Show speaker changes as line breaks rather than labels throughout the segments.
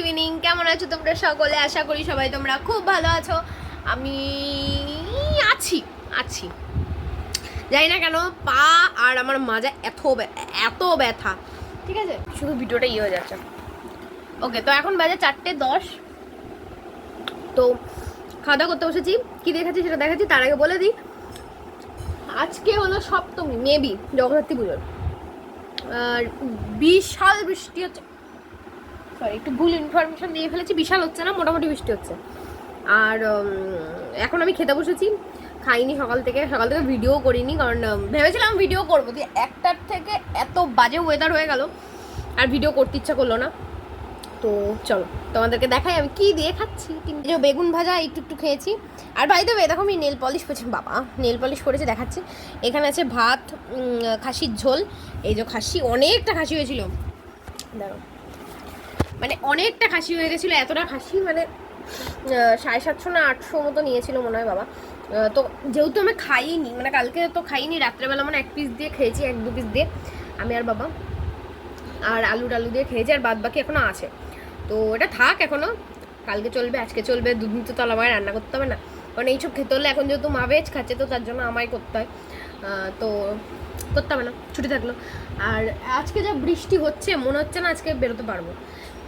Evening কেমন আছো তোমরা সকলে? আশা করি সবাই তোমরা খুব ভালো আছো। আমি আছি আছি। জানি না কেন, পা আর আমার মাজা এত এত ব্যথা। ঠিক আছে? শুধু ভিডিওটা ইয়ে হয়ে যাচ্ছে। ওকে তো এখন বাজে চারটে দশ। তো খাওয়া দাওয়া করতে বসেছি। কী দেখাচ্ছি সেটা দেখাচ্ছি, তার আগে বলে দিই। আজকে হলো সপ্তমী, মেবি জগদ্ধাত্রী পুজোর আর বিশাল বৃষ্টি হচ্ছে। সরি একটু ভুল ইনফরমেশন দিয়ে ফেলেছি। বিশাল হচ্ছে না, মোটামুটি বৃষ্টি হচ্ছে। আর এখন আমি খেতে বসেছি। খাইনি সকাল থেকে। সকাল থেকে ভিডিও করিনি, কারণ ভেবেছিলাম ভিডিও করব দিয়ে একটার থেকে এত বাজে ওয়েদার হয়ে গেল, আর ভিডিও করতে ইচ্ছা করল না। তো চলো, তোমাদেরকে দেখাই আমি কি দিয়ে খাচ্ছি। যে বেগুন ভাজা, একটু একটু খেয়েছি। আর দেবে দেখো আমি নেল পলিশ করেছি। বাবা নেল পলিশ করেছি, দেখাচ্ছি। এখানে আছে ভাত খাসির ঝোল। এই যে খাসি, অনেকটা খাসি হয়েছিল। দাঁড়ো মানে অনেকটা খাসি হয়ে গেছিল, এতটা খাসি মানে সাড়ে সাতশো না আটশো মতো নিয়েছিল মনে হয় বাবা। তো যেহেতু আমি খাইনি মানে কালকে তো খাইনি, রাত্রেবেলা মানে এক পিস দিয়ে খেয়েছি, এক দু পিস দিয়ে, আমি আর বাবা। আর আলু টালু দিয়ে খেয়েছি, আর বাদ বাকি এখনও আছে। তো এটা থাক এখনও, কালকে চলবে, আজকে চলবে, দুদিন তো তাহলে আমায় রান্না করতে হবে না। কারণ এইসব খেতে হলে এখন যেহেতু মা ভেজ খাচ্ছে, তো তার জন্য আমায় করতে হয়। তো করতে হবে না, ছুটি থাকল। আর আজকে যা বৃষ্টি হচ্ছে, মনে হচ্ছে না আজকে বেরোতে পারব।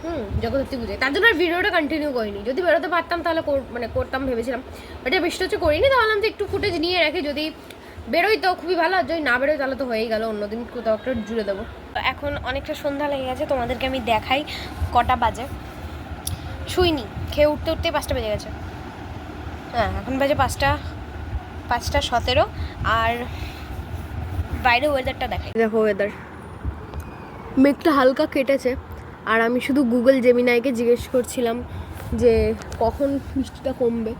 হুম জগদ্ধাত্রী পুজোয়। তার জন্য আর ভিডিওটা কন্টিনিউ করিনি। যদি বেরোতে পারতাম তাহলে কর- মানে করতাম ভেবেছিলাম। বাট এই বৃষ্টি হচ্ছে করিনি তাহলে আমি তো একটু ফুটেজ নিয়ে রাখি। যদি বেরোই তো খুবই ভালো আর যদি না বেরোই তাহলে তো হয়েই গেল অন্যদিন কোথাও একটা জুড়ে দেবো। তো এখন অনেকটা সন্ধ্যা লেগে গেছে তোমাদেরকে আমি দেখাই কটা বাজে। শুইনি খেয়ে উঠতে উঠতে পাঁচটা বেজে গেছে। হ্যাঁ এখন বাজে পাঁচটা পাঁচটা সতেরো। আর বাইরে ওয়েদারটা দেখাই। দেখো ওয়েদার মেঘটা হালকা কেটেছে। আর আমি শুধু গুগল জেমিনাইকে জিজ্ঞেস করছিলাম যে কখন বৃষ্টিটা কমবে।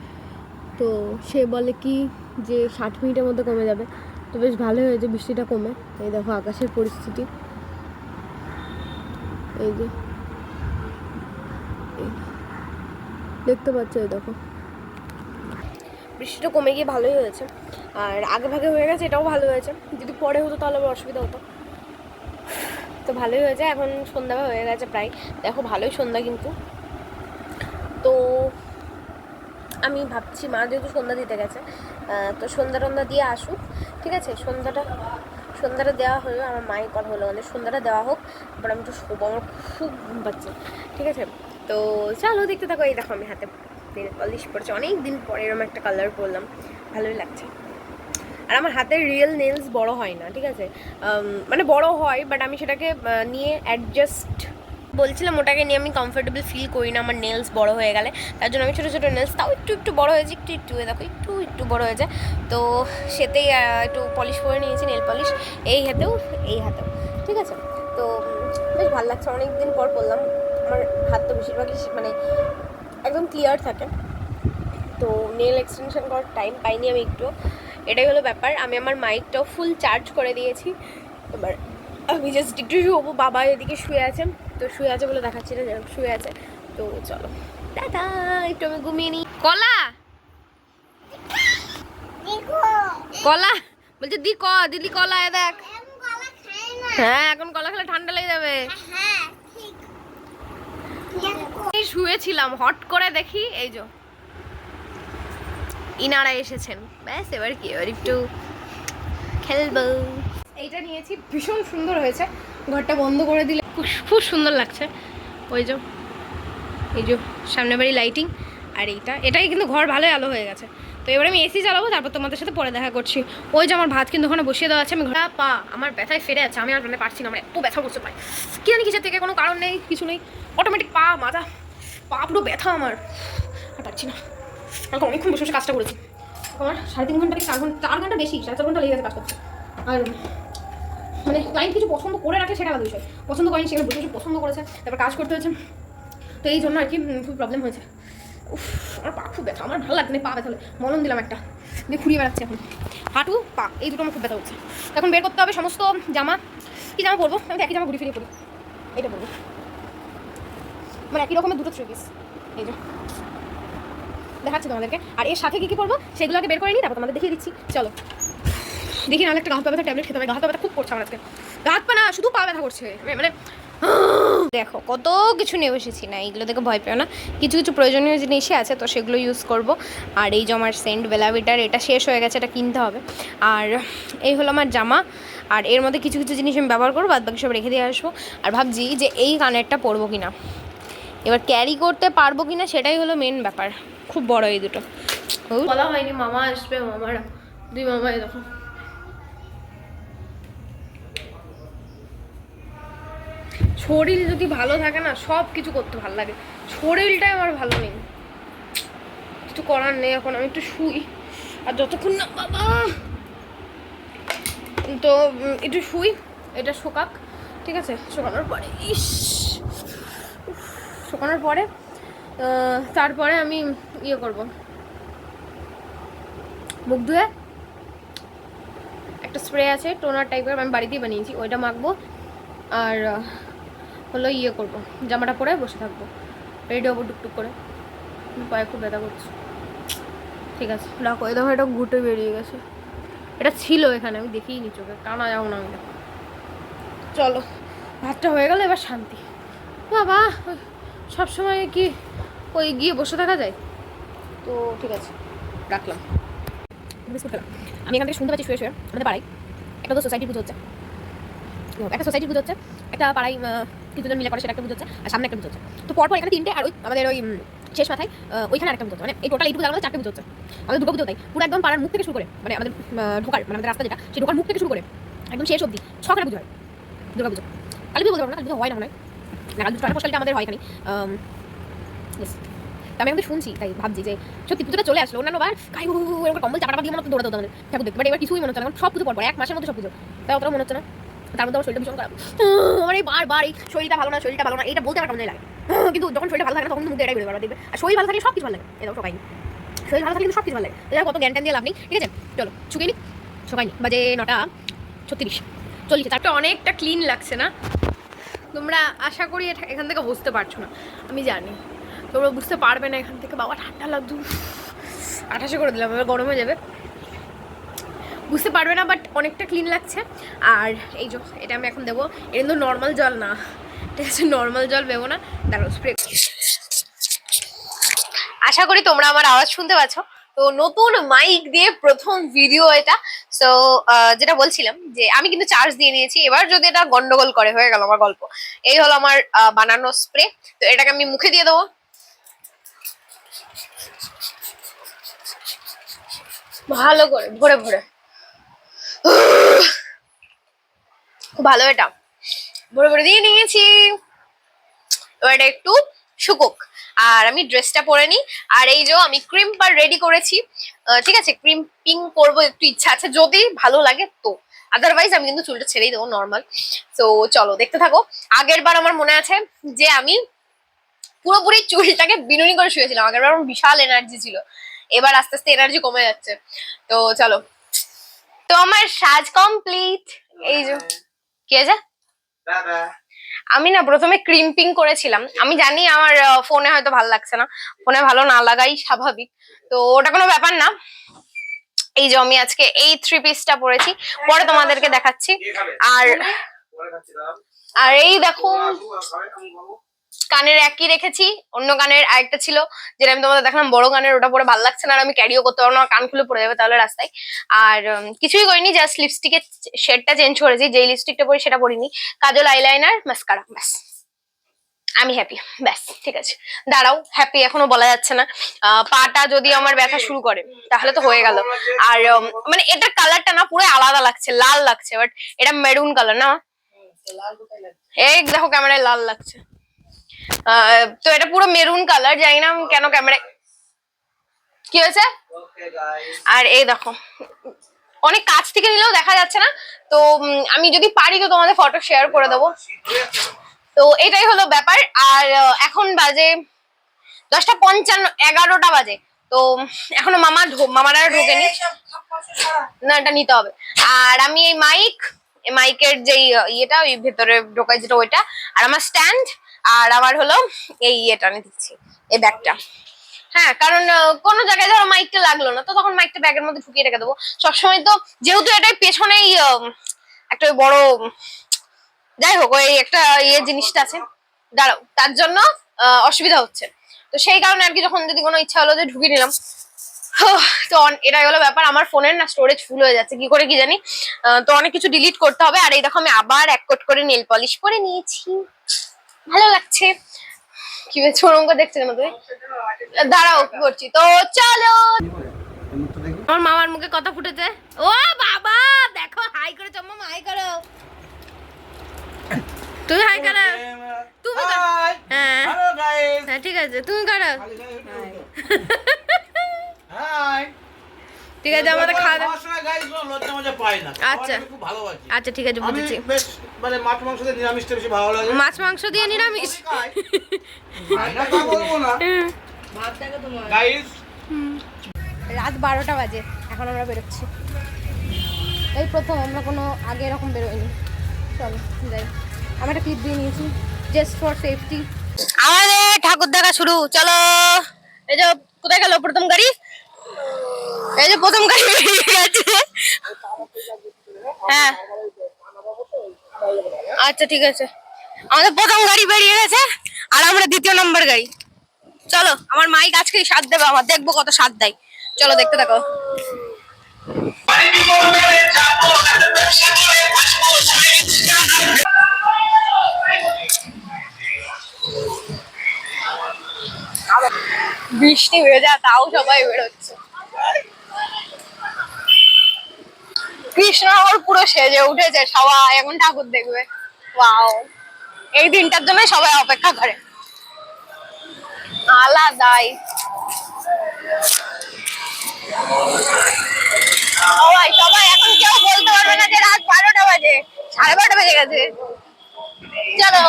তো সে বলে কি যে ষাট মিনিটের মধ্যে কমে যাবে। তো বেশ ভালো হয়েছে বৃষ্টিটা কমে। এই দেখো আকাশের পরিস্থিতি। এই যে। দেখতে পাচ্ছ, এই দেখো। বৃষ্টিটা কমে গিয়ে ভালোই হয়েছে। আর আগে ভাগে হয়ে গেছে, এটাও ভালো হয়েছে। যদি পরে হতো তাহলে আবার অসুবিধা হতো। তো ভালোই হয়েছে এখন সন্ধ্যা হয়ে গেছে প্রায়। দেখো ভালোই সন্ধ্যা কিন্তু। তো আমি ভাবছি, মা যেহেতু সন্ধ্যা দিতে গেছে তো সন্ধ্যা টন্ধ্যা দিয়ে আসুক, ঠিক আছে? সন্ধ্যাটা সন্ধ্যাটা দেওয়া হলো, আমার মায়ের কথা হলো মানে সন্ধ্যাটা দেওয়া হোক, তারপর আমি একটু শোবো, আমার খুব ঘুম পাচ্ছে, ঠিক আছে? তো চলো দেখতে থাকো। এই দেখো আমি হাতে পলিশ পড়ছে অনেক দিন পরে এরকম একটা কালার পরলাম। ভালোই লাগছে। আর আমার হাতের রিয়েল নেলস বড় হয় না, ঠিক আছে? মানে বড় হয় বাট আমি সেটাকে নিয়ে অ্যাডজাস্ট বলছিলাম, ওটাকে নিয়ে আমি কমফোর্টেবল ফিল করি না, আমার নেলস বড় হয়ে গেলে। তার জন্য আমি ছোটো ছোটো নেলস তাও একটু একটু বড় হয়েছে, একটু একটু, এ দেখো, একটু একটু বড় হয়েছে। তো সেতেই একটু পলিশ করে নিয়েছি নেল পলিশ এই হাতেও এই হাতেও, ঠিক আছে? তো বেশ ভালো লাগছে অনেক দিন পর করলাম আমার হাত তো বেশিরভাগই মানে একদম ক্লিয়ার থাকে। তো নেল এক্সটেনশন করার টাইম পাইনি আমি একটু এটাই হলো ব্যাপার। আমি আমার মাইকটাও ফুল চার্জ করে দিয়েছি। এবার আমি জাস্ট একটু শুবো বাবা এদিকে শুয়ে আছে। তো শুয়ে আছে বলে দেখাচ্ছি না শুয়ে আছে। তো চলো। দাদা একটু আমি ঘুমিয়ে নিই। কলা! কলা! বলছে, দি ক, দিদি কলা, এ দেখ। হ্যাঁ এখন কলা খেলে ঠান্ডা লেগে যাবে। শুয়েছিলাম, হট করে দেখি, এই যে। ইনারা এসেছেন। ব্যাস এবার কি এবার একটু খেলব। এইটা নিয়েছি ভীষণ সুন্দর হয়েছে। ঘরটা বন্ধ করে দিলে খুব সুন্দর লাগছে। ওই যে এই যে সামনে বাড়ি লাইটিং আর এইটা এটাই কিন্তু ঘর ভালোই আলো হয়ে গেছে। তো এবার আমি এসি চালাবো তারপর তোমাদের সাথে পরে দেখা করছি। ওই যে আমার ভাত কিন্তু ওখানে বসিয়ে দেওয়া আছে আমি ঘোরা পা আমার ব্যথায় ফেরে আছে আমি আর মানে পারছি না আমার এত ব্যথা করছে পাই কি জানি কিসের থেকে কোনো কারণ নেই কিছু নেই। অটোমেটিক পা মাথা পা পুরো ব্যথা আমার। আর পারছি না। কালকে অনেকক্ষণ বসে বসে কাজটা করেছি। আমার সাড়ে তিন ঘণ্টা চার ঘণ্টা চার ঘণ্টা বেশি, সাড়ে চার ঘণ্টা লেগে গেছে কাজ করতে। আর মানে ক্লায়েন্ট কিছু পছন্দ করে রাখে সেটা আলাদা বিষয়। পছন্দ করেনি সেখানে বসে পছন্দ করেছে, তারপর কাজ করতে হয়েছে। তো এই জন্য আর কি খুব প্রবলেম হয়েছে। উফ, আমার পা খুব ব্যথা, আমার ভালো লাগছে না পা ব্যথা হলে মলম দিলাম একটা, দিয়ে ঘুরিয়ে বেড়াচ্ছি এখন। হাঁটু, পা, এই দুটো আমার খুব ব্যথা হচ্ছে। এখন বের করতে হবে সমস্ত জামা। কি জামা পরবো? আমি একই জামা ঘুরি ফিরিয়ে পরি। এটা পরবো। মানে একই রকমের দুটো থ্রি পিস এই যে। দেখাচ্ছি তোমাদেরকে। আর এর সাথে কি কি করব সেগুলোকে বের করে নিই, তারপর তোমাদের দেখিয়ে দিচ্ছি। চলো। দেখি নাহলে একটা পা ব্যথা ট্যাবলেট খেতে হবে। গাছ ব্যথা খুব করছে আমার আজকে। গাছ পা না, শুধু পা ব্যথা করছে। মানে- দেখো, কত কিছু নিয়ে বসেছি না, এইগুলো দেখে ভয় পেও না। কিছু কিছু প্রয়োজনীয় জিনিসই আছে, তো সেগুলো ইউজ করব। আর এই যে আমার সেন্ট বেলাভিটার, এটা শেষ হয়ে গেছে, এটা কিনতে হবে। আর এই হলো আমার জামা। আর এর মধ্যে কিছু কিছু জিনিস আমি ব্যবহার করব বাদ বাকি সব রেখে দিয়ে আসব। আর ভাবছি যে এই কানেরটা পরবো কিনা। এবার ক্যারি করতে পারব কিনা, সেটাই হলো মেন ব্যাপার। খুব বড় এই দুটো। বলা। হয়নি মামা আসবে মামারা। দুই মামা দেখো। শরীর যদি ভালো থাকে না সব কিছু করতে ভালো লাগে। শরীরটাই আমার ভালো নেই। কিছু করার নেই এখন আমি একটু শুই। আর যতক্ষণ না বাবা! তো একটু শুই এটা শোকাক ঠিক আছে? শোকানোর পরে ইস! শোকানোর পরে তারপরে আমি ইয়ে করব। মুখ ধুয়ে একটা স্প্রে আছে টোনার টাইপের আমি বাড়িতেই বানিয়েছি ওইটা মাখবো। আর হলো ইয়ে করব জামাটা পরে বসে থাকব। রেডি হব টুকটুক করে। পায়ে খুব ব্যথা করছে। ঠিক আছে। রাখো এই দেখো এটা ঘুটে বেরিয়ে গেছে। এটা ছিল এখানে আমি দেখিই নি চোখে টানা যাও না আমি দেখো চলো ভাতটা হয়ে গেল এবার শান্তি। বাবা ওই সবসময় কি ওই গিয়ে বসে থাকা যায়? তো ঠিক আছে, রাখলাম। আমি এখান থেকে শুনতে পাচ্ছি শুয়ে শুয়ে আমাদের পাড়ায় একটা তো সোসাইটি পুজো হচ্ছে। একটা সোসাইটি পুজো হচ্ছে, একটা পাড়ায় কিছুজন মিলে করে সেটা একটা পুজো হচ্ছে, আর সামনে একটা পুজো হচ্ছে। তো পরপর এখানে তিনটে আর ওই আমাদের ওই শেষ মাথায় ওইখানে আরেকটা পুজো মানে এই টোটাল এইটুকু জায়গা চারটে পুজো হচ্ছে। আমাদের দুর্গা পুজো তাই, পুরো একদম পাড়ার মুখ থেকে শুরু করে মানে আমাদের ঢোকার মানে আমাদের রাস্তা যেটা, সেই ঢোকার মুখ থেকে শুরু করে, একদম শেষ অবধি ছখানে পুজো হয়, দুর্গা পুজো। কালী পুজো বলতে পারব না, কালী পুজো হয় না হয়। পোস্টালটা আমাদের হয় এখানে। আম, শুনছি তাই ভাবছি যে সত্যি পুজোটা চলে আসলো অন্যান্য বার কাই এরকম কম্বল চাপা দিয়ে মনে হতো দৌড়াতে আমাদের ঠাকুর দেখতে এবার কিছুই মনে হচ্ছে না সব পুজো পর এক মাসের মধ্যে সব পুজো। তাই অতটা মনে হচ্ছে না। তার মধ্যে আমার শরীরটা ভীষণ খারাপ। আমার এই বারবার এই শরীরটা ভালো না শরীরটা ভালো না এটা বলতে আমার কেমন লাগে কিন্তু যখন শরীরটা ভালো থাকে তখন মুখে এটাই দেখবে। আর শরীর ভালো থাকলে সব কিছু ভালো লাগে সবাই শরীর ভালো থাকলে কিন্তু সব কিছু ভালো লাগে। তো যাই কত জ্ঞান দিয়ে লাভ নেই ঠিক আছে? চলো নি বাজে নটা ছত্রিশ। চল্লিশ চারটা অনেকটা ক্লিন লাগছে না? তোমরা আশা করি এখান থেকে বুঝতে পারছ না। আমি জানি। তোমরা বুঝতে পারবে না এখান থেকে। বাবা, ঠান্ডা লাগতো আঠাশে করে দিলাম, এবার গরম হয়ে যাবে। বুঝতে পারবে না বাট অনেকটা ক্লিন লাগছে। আর এই যে, এটা আমি এখন দেবো। এটা কিন্তু নর্মাল জল না। ঠিক আছে নর্মাল জল দেবো না। দাঁড়াও স্প্রে আশা করি তোমরা আমার আওয়াজ শুনতে পাচ্ছ। তো নতুন মাইক দিয়ে প্রথম ভিডিও এটা। সো যেটা বলছিলাম যে আমি কিন্তু চার্জ দিয়ে নিয়েছি। এবার যদি এটা গন্ডগোল করে, হয়ে গেল আমার গল্প। এই হলো আমার বানানো স্প্রে তো এটাকে আমি মুখে দিয়ে দেবো। ভালো করে, ভরে ভরে। ভালো এটা। ভরে ভরে দিয়ে নিয়েছি। এবার একটু শুকুক। আর আমি ড্রেসটা পরে নিই। আর এই যে আমি ক্রিম পার রেডি করেছি। ঠিক আছে ক্রিম পিং করব একটু ইচ্ছা আছে। যদি ভালো লাগে তো। আদারওয়াইজ আমি কিন্তু চুলটা ছেড়েই দেবো নর্মাল তো চলো দেখতে থাকো। আগের বার আমার মনে আছে যে আমি পুরোপুরি চুলটাকে বিনুনি করে শুয়েছিলাম। আগের বার আমার বিশাল এনার্জি ছিল। এবার আস্তে আস্তে এনার্জি কমে যাচ্ছে। তো চলো। তো আমার সাজ কমপ্লিট এই যে কি আছে আমি না প্রথমে ক্রিম্পিং করেছিলাম। আমি জানি আমার ফোনে হয়তো ভালো লাগছে না। ফোনে ভালো না লাগাই, স্বাভাবিক। তো ওটা কোনো ব্যাপার না। এই যে আমি আজকে এই থ্রি পিসটা পরেছি। পরে তোমাদেরকে দেখাচ্ছি। আর আর এই দেখো কানের একই রেখেছি অন্য গানের আরেকটা ছিল যেটা আমি তোমাদের দেখালাম বড় গানের ওটা পরে ভালো লাগছে না আর আমি ক্যারিও করতে পারব না কান খুলে পড়ে যাবে তাহলে রাস্তায়। আর কিছুই করিনি জাস্ট লিপস্টিকের শেডটা চেঞ্জ করেছি যেই লিপস্টিকটা পরি সেটা পরিনি। কাজল আইলাইনার মাস্কারা ব্যাস। আমি হ্যাপি ব্যাস ঠিক আছে। দাঁড়াও হ্যাপি এখনও বলা যাচ্ছে না। আহ, পাটা যদি আমার ব্যথা শুরু করে তাহলে তো হয়ে গেল। আর মানে এটার কালারটা না পুরো আলাদা লাগছে লাল লাগছে বাট এটা মেরুন কালার না? এই দেখো ক্যামেরায় লাল লাগছে। তো এটা পুরো মেরুন কালার জানি না কেন ক্যামেরায়। কি হয়েছে? আর এই দেখো অনেক কাছ থেকে নিলেও দেখা যাচ্ছে না। তো আমি যদি পারি তো তোমাদের ফটো শেয়ার করে দেবো। তো এটাই হলো ব্যাপার। আর এখন বাজে দশটা পঞ্চান্ন এগারোটা বাজে। তো এখনও মামা মামারা ঢোকেনি। না এটা নিতে হবে। আর আমি এই মাইক এই মাইকের যেই ইয়েটা ওই ভেতরে ঢোকায় যেটা ওইটা। আর আমার স্ট্যান্ড আর আমার হলো এই ইয়েটা আমি দিচ্ছি, এই ব্যাগটা। হ্যাঁ কারণ কোনো জায়গায় ধরো মাইকটা লাগল না, তো তখন মাইকটা ব্যাগের মধ্যে ঢুকিয়ে রেখে দেবো। সবসময় তো যেহেতু এটাই পেছনেই একটা বড়, যাই হোক, ওই একটা ইয়ে জিনিসটা আছে। দাঁড়াও, তার জন্য অসুবিধা হচ্ছে। তো সেই কারণে আর কি যখন যদি কোনো ইচ্ছা হলো যে ঢুকিয়ে নিলাম তো এটাই হলো ব্যাপার। আমার ফোনের না স্টোরেজ ফুল হয়ে যাচ্ছে, কি করে কি জানি? তো অনেক কিছু ডিলিট করতে হবে। আর এই দেখো, আমি আবার এক কোট করে নেল পলিশ করে নিয়েছি। ভালো লাগছে। কি বেশ ওরম করে দেখছে কেন দাঁড়াও করছি? তো চলো। আমার মামার মুখে কথা ফুটেছে। ও বাবা দেখো হাই করে চম্মা হাই করো। তুমি হাই করো। তুমি হ্যাঁ। হ্যাঁ ঠিক আছে তুমি করো।
হাই
ঠিক আছে আমাদের খাওয়া দাওয়া আচ্ছা। আচ্ছা ঠিক আছে বুঝেছি
মানে মাছ মাংস দিয়ে নিরামিষটা বেশি ভালো লাগে।
মাছ মাংস দিয়ে নিরামিষ?
গাইস
রাত বারোটা বাজে এখন আমরা বেরোচ্ছি। এই প্রথম আমরা কোনো আগে এরকম বেরোইনি। চলো যাই। আমি একটা ক্লিপ দিয়ে নিয়েছি জাস্ট ফর সেফটি আমাদের ঠাকুর দেখা শুরু চলো। এই যে কোথায় গেল প্রথম গাড়ি? এই যে প্রথম গাড়ি বেরিয়ে গেছে। হ্যাঁ। আচ্ছা ঠিক আছে। আমাদের প্রথম গাড়ি বেরিয়ে গেছে, আর আমরা দ্বিতীয় নম্বর গাড়ি। চলো, আমার মাইক আজকে সাথ দেবে, আমার দেখব কত সাথ দেয়। চলো, দেখতে থাকো। বৃষ্টি হয়ে যায় তাও সবাই বেরোচ্ছে। কৃষ্ণনগর পুরো সেজে উঠেছে, সবাই এখন ঠাকুর দেখবে। ওয়াও এই দিনটার জন্য সবাই অপেক্ষা করে। আলাদাই। সবাই সবাই, এখন কেউ বলতে পারবে না যে রাত বারোটা বাজে, সাড়ে বারোটা বেজে গেছে। চলো।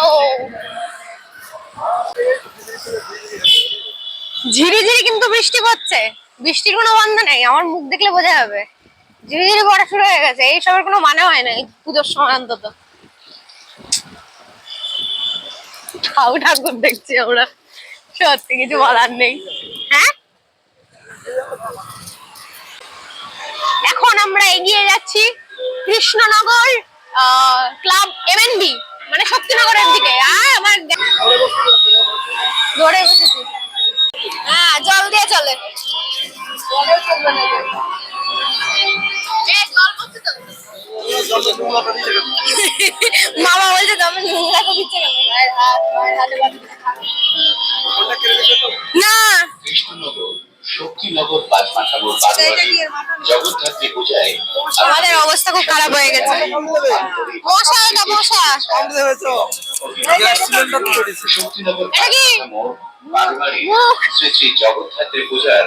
ঝিরি ঝিরি কিন্তু বৃষ্টি পড়ছে। বৃষ্টির কোনো বন্ধ নেই, আমার মুখ দেখলে বোঝা যাবে। ঝিরি ঝিরি পড়া শুরু হয়ে গেছে এইসবের কোনো মানে হয় না পুজোর সময় অন্তত। ঠাউ ঠাকুর দেখছি আমরা, সত্যি কিছু বলার নেই। হ্যাঁ? এখন আমরা এগিয়ে যাচ্ছি কৃষ্ণনগর ক্লাব এমএনবি মানে শক্তিনগরের দিকে। আমার ধরে বসেছি। হ্যাঁ জল দিয়ে চলে? মামা বলছে তুমি নোংরা বাড়ি। না আমাদের অবস্থা খুব খারাপ হয়ে গেছে। মশা। এটা মশা এটা কি?
শ্রী শ্রী জগদ্ধাত্রী পূজার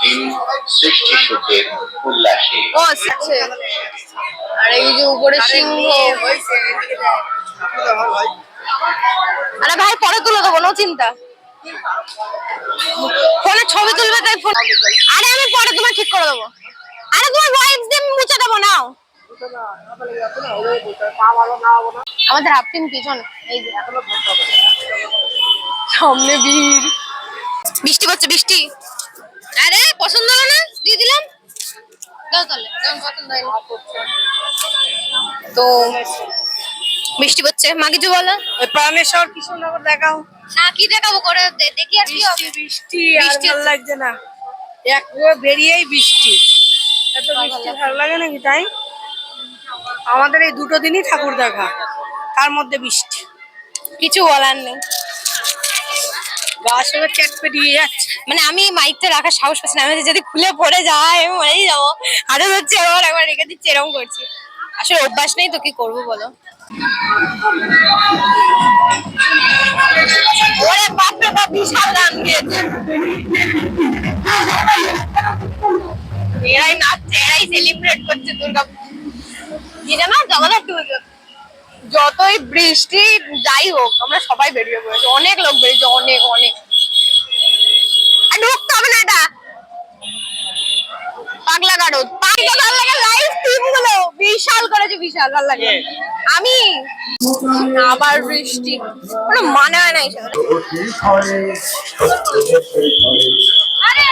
থিম সৃষ্টি সুখের উল্লাসে।
আচ্ছা আর এই যে উপরে সিংহ। আরে ভাই পরে তুলে দেবো নো চিন্তা। ফোনে ছবি তুলবে তাই ফোন আরে আমি পরে তোমার ঠিক করে দেবো। আরে তোমার ভয়েস দিয়ে আমি মুছে দেবো নাও। আমাদের হাফ টিম পিছনে। এই যে সামনে ভিড় বৃষ্টি পড়ছে বৃষ্টি। আরে পছন্দ হলো না? দিয়ে দিলাম। তো বৃষ্টি পড়ছে। মা কিছু বলো?
প্রাণেশ্বর কৃষ্ণনগর দেখাও।
না কি দেখাবো করে দেখি আর কি হবে।
বৃষ্টি আর
বৃষ্টি
ভালো লাগছে না। এক বেরিয়েই বৃষ্টি। এত বৃষ্টি ভালো লাগে নাকি তাই? আমাদের এই দুটো দিনই ঠাকুর দেখা। তার মধ্যে বৃষ্টি।
কিছু বলার নেই। মানে আমি মাইকটা রাখার সাহস পাচ্ছি না। আমি যদি খুলে পড়ে যায়, আমি মরেই যাব। হাতে ধরছি এবার একবার রেখে দিচ্ছি, এরকম করছি। আসলে অভ্যাস নেই তো, কি করব বলো? ওরে বাপরে বাপ বিশাল গান গিয়েছে এরাই নাচছে, এরাই সেলিব্রেট করছে দুর্গা কি জানো জগন্নাথ পুজো। যতই বৃষ্টি যাই হোক, আমরা সবাই বেরিয়ে পড়েছি। অনেক লোক বেরিয়েছে, অনেক অনেক। আর ঢুকতে হবে না এটা। পাগলা গাড়ো পাগলা ভালো লাগে লাইভ টিমগুলো। বিশাল করেছে, বিশাল ভালো লাগে। আমি আবার বৃষ্টি। কোনো মানে হয় না আরে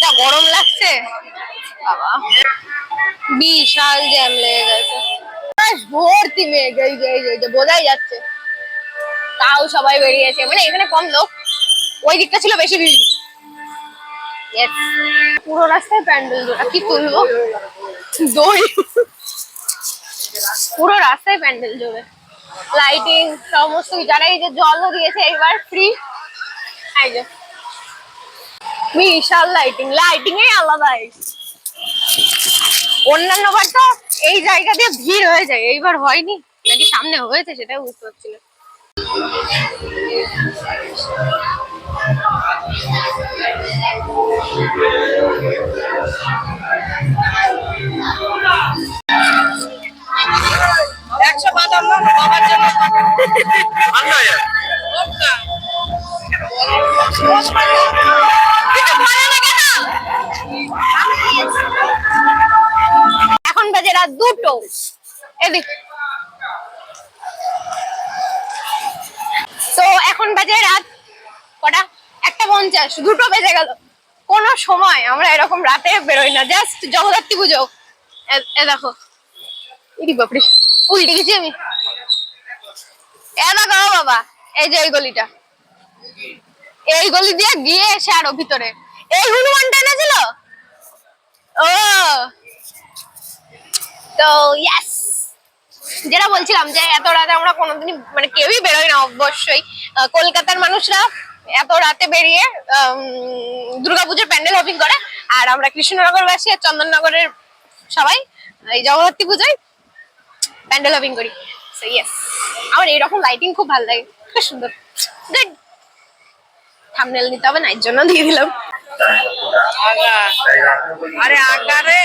যা, গরম লাগছে? বাবা। বিশাল জ্যাম লেগে গেছে। ভর্তি মেঘ, এই যে, এই বোঝাই যাচ্ছে। তাও সবাই বেরিয়েছে। মানে এখানে কম লোক। ওই দিকটা ছিল বেশি ভিড়. পুরো রাস্তায় প্যান্ডেল কি তুলবো? দই পুরো রাস্তায় প্যান্ডেল জোড়ে লাইটিং সমস্ত যারা এই যে জলও দিয়েছে এবার ফ্রি এই যে। বিশাল লাইটিং লাইটিং এ আলাদা অন্যান্য বার তো এই জায়গা দিয়ে ভিড় হয়ে যায়। এইবার হয়নি। নাকি সামনে হয়েছে সেটাই বুঝতে পারছি না।
একশো বাবার জন্য।
এখন বাজে রাত দুটো। এদিক। তো এখন বাজে রাত কটা? একটা পঞ্চাশ। দুটো বেজে গেল। কোন সময় আমরা এরকম রাতে বেরোই না। জাস্ট জগদ্ধাত্রী পুজো। এ দেখো। ইরি বাপরে? উল্টে গেছি আমি। এ দেখো বাবা, এই যে এই গলিটা। এই গলি দিয়ে গিয়ে এসে আরও ভিতরে। এই হনুমানটা এনেছিল? ও। তো ইয়াস যেটা বলছিলাম যে, এত রাতে আমরা কোনোদিনই মানে কেউই বেরোই না অবশ্যই কলকাতার মানুষরা এত রাতে বেরিয়ে দুর্গাপুজোর প্যান্ডেল হপিং করে। আর আমরা কৃষ্ণনগরবাসী আর চন্দননগরের সবাই, এই জগদ্ধাত্রী পুজোয় প্যান্ডেল হপিং করি। সো ইয়েস আমার এইরকম লাইটিং খুব ভালো লাগে। খুব সুন্দর। গুড থামনেল নিতে হবে না এর জন্য দিয়ে দিলাম।
আরে আগা
আগে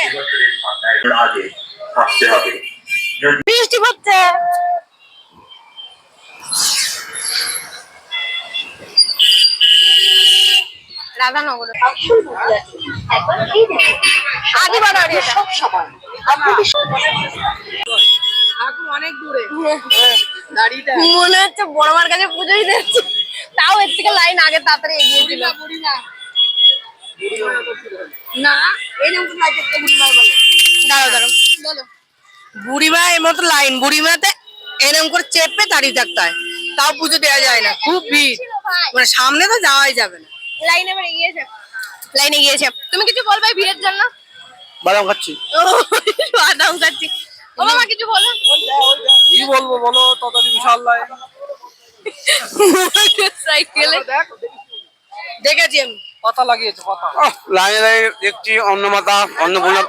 বৃষ্টি পড়ছে রাধানগর। আদি বাড়ি সব সময়
এখন অনেক দূরে। গাড়িটা।
মনে হচ্ছে বড় মার কাছে পুজোই দিচ্ছে। তাও এর থেকে লাইন আগে তাড়াতাড়ি এগিয়ে
না এই নাম লাইট একটা বুড়িমা বলে।
দাঁড়াও দাঁড়াও। বলো।
বুড়িমা এর মতো লাইন বুড়িমাতে এরকম করে চেপে দাঁড়িয়ে থাকতে হয়। তাও পুজো দেওয়া যায় না। খুব ভিড়। মানে সামনে তো যাওয়াই যাবে না।
লাইন এগিয়েছে। লাইনে গিয়েছে তুমি কিছু বলবে ভিড়ের জন্য?
বাদাম খাচ্ছি।
ও বাদাম খাচ্ছি। ও মামা কিছু বলো।
কি বলব বলো
সাইকেলে
দেখেছি আমি।
পাতা লাগিয়েছে পাতা।
লাইনে লাইনে দেখছি অন্নমাতা অন্নপূর্ণা।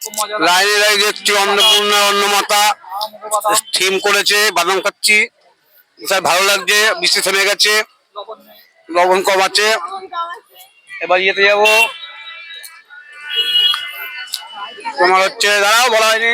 খুব মজা
লাইনে লাইনে দেখছি অন্নপূর্ণা অন্নমাতা।
লাগে
থিম করেছে বাদাম খাচ্ছি। স্যার ভালো লাগছে বৃষ্টি থেমে গেছে।
লবণ
লবণ কম আছে। এবার ইয়েতে যাব। তোমার হচ্ছে দাঁড়াও বলা হয়নি।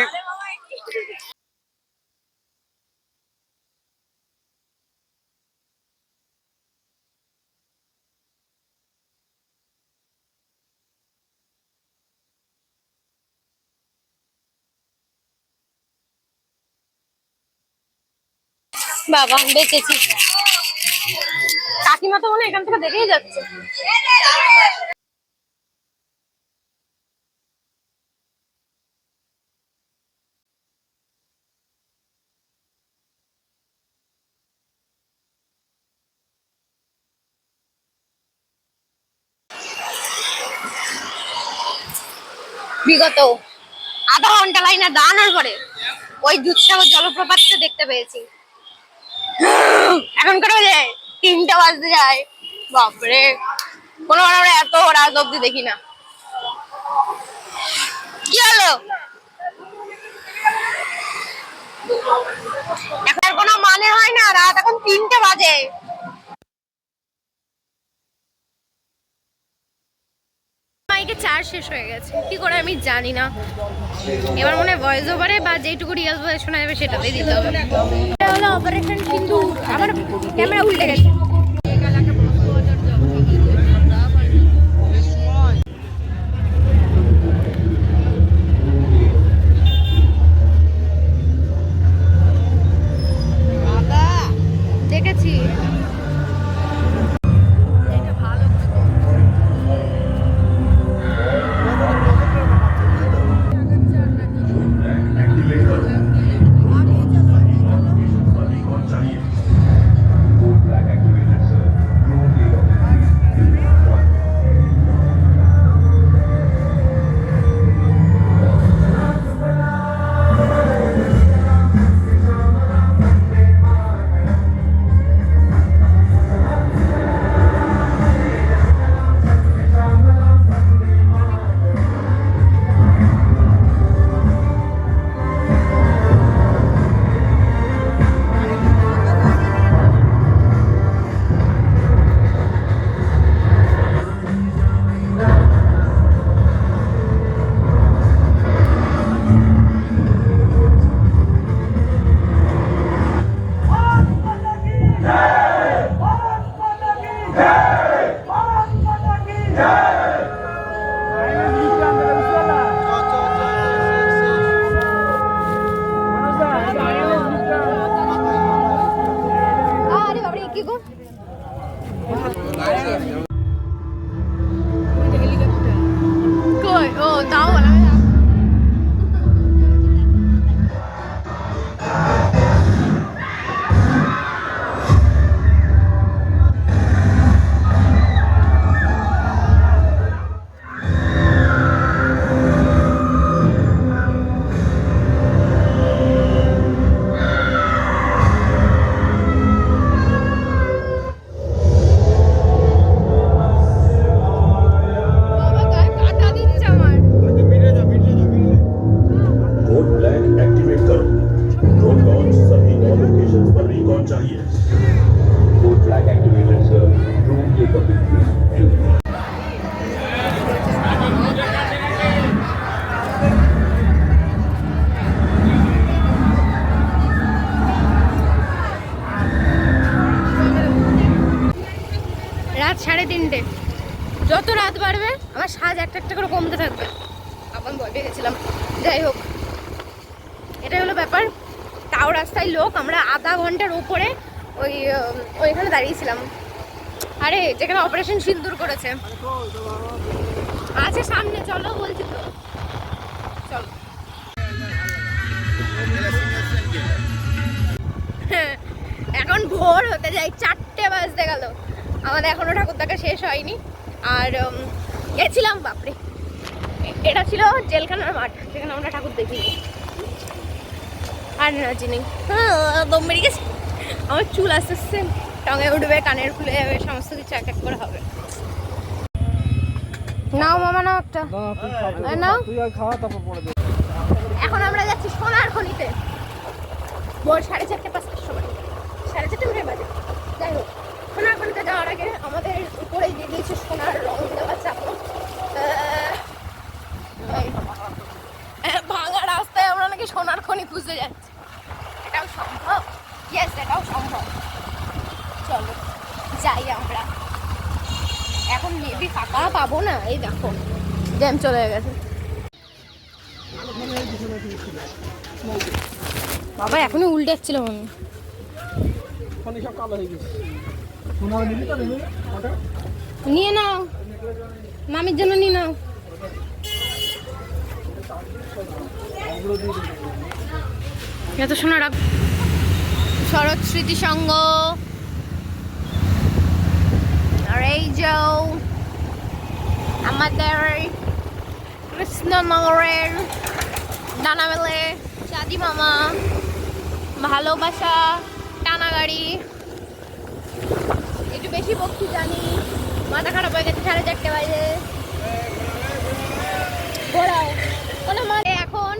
বাবা, বেঁচেছি। কাকিমা তো মনে এখান থেকে দেখেই যাচ্ছে। বিগত আধা ঘণ্টা লাইনে দাঁড়ানোর পরে ওই দুধসাগর জলপ্রপাতটা দেখতে পেয়েছি। এখন করে তিনটা বাজতে যায়। বাপরে, কোনো আমরা এত রাত অব্দি দেখি না। কি হলো? এখন কোনো মানে হয় না, রাত এখন তিনটে বাজে। মাইকে চার শেষ হয়ে গেছে। কি করে আমি জানি না। এবার মনে হয় ভয়েস ওভারে বা যেটুকু রিয়াল ভয়েস শোনা যাবে সেটাতেই দিতে হবে। অপারেশন কিন্তু আমার ক্যামেরা উল্টে গেছে। ব্যাপার তাও রাস্তায় লোক, আমরা আধা ঘণ্টার উপরে ওই ওইখানে দাঁড়িয়েছিলাম আরে, যেখানে অপারেশন সিন্দুর করেছে। আছে সামনে, চলো বলছি তো। চলো। এখন ভোর হতে যাই, চারটে বাজতে গেল। আমাদের এখনও ঠাকুর দেখা শেষ হয়নি। আর গেছিলাম, বাপরে। এটা ছিল জেলখানার মাঠ, সেখানে আমরা ঠাকুর দেখিনি। আর এনার্জি নেই। হ্যাঁ দম বেরিয়ে গেছে। আমার চুল আস্তে আস্তে টঙে উঠবে কানের খুলে যাবে সমস্ত কিছু এক এক করে হবে। নাও মামা নাও একটা। নাও। এখন আমরা যাচ্ছি সোনার খনিতে। ভোর সাড়ে চারটে পাঁচটার সময় সাড়ে চারটে মিনিট বাজে যাই হোক সোনার খনিতে যাওয়ার আগে আমাদের উপরে দিয়ে দিয়েছে সোনার রং দেওয়া চাপড় আহ, এই, আহ, ভাঙা রাস্তায় আমরা নাকি সোনার খনি খুঁজতে যাচ্ছি এটাও সম্ভব ইয়েস এটাও সম্ভব চলো যাই আমরা এখন মেবি ফাঁকা না? এই দেখো জ্যাম চলে গেছে। বাবা এখনই উল্টে যাচ্ছিল মনে নিয়ে নাও। মামির জন্য নিয়ে নাও। এত শোনা রাখ শরৎ স্মৃতি সঙ্গ আর এই যাও। আমাদের কৃষ্ণনগরের ডানাবেলে চাঁদি মামা, ভালোবাসা টানা গাড়ি একটু বেশি বকছি জানি। মাথা খারাপ হয়ে গেছে সাড়ে চারটে বাজে মানে এখন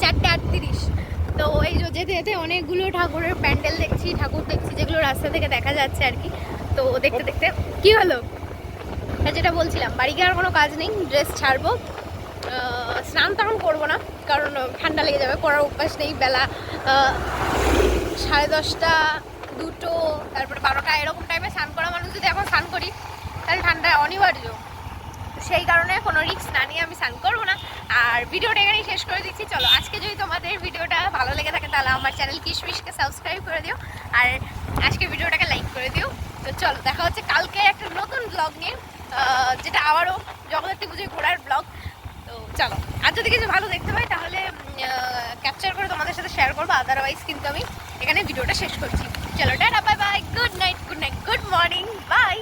চারটে আটত্রিশ। তো এই যেতে যেতে অনেকগুলো ঠাকুরের প্যান্ডেল দেখছি, ঠাকুর দেখছি, যেগুলো রাস্তা থেকে দেখা যাচ্ছে আর কি। তো দেখতে দেখতে, কি হলো? হ্যাঁ যেটা বলছিলাম, বাড়ি গিয়ে আর কোনো কাজ নেই ড্রেস ছাড়বো। স্নান তখন করব না, কারণ ঠান্ডা লেগে যাবে করার অভ্যাস নেই, বেলা সাড়ে দশটা, দুটো, তারপরে বারোটা, এরকম টাইমে স্নান করা মানুষ যদি এখন স্নান করি, তাহলে ঠান্ডা অনিবার্য। সেই কারণে কোনো রিক্স না নিয়ে আমি স্নান করব না। আর ভিডিওটা এখানেই শেষ করে দিচ্ছি। চলো, আজকে যদি তোমাদের ভিডিওটা ভালো লেগে থাকে, তাহলে আমার চ্যানেল কিশমিশকে সাবস্ক্রাইব করে দিও। আর আজকে ভিডিওটাকে লাইক করে দিও। তো চলো, দেখা হচ্ছে কালকে একটা নতুন ব্লগ নিয়ে। যেটা আবারও জগদ্ধাত্রী পুজোয় ঘোরার ব্লগ তো চলো, আর যদি কিছু ভালো দেখতে পাই তাহলে ক্যাপচার করে তোমাদের সাথে শেয়ার করব। আদারওয়াইজ কিন্তু আমি এখানে ভিডিওটা শেষ করছি। চলো, tata bye bye good night good night good morning bye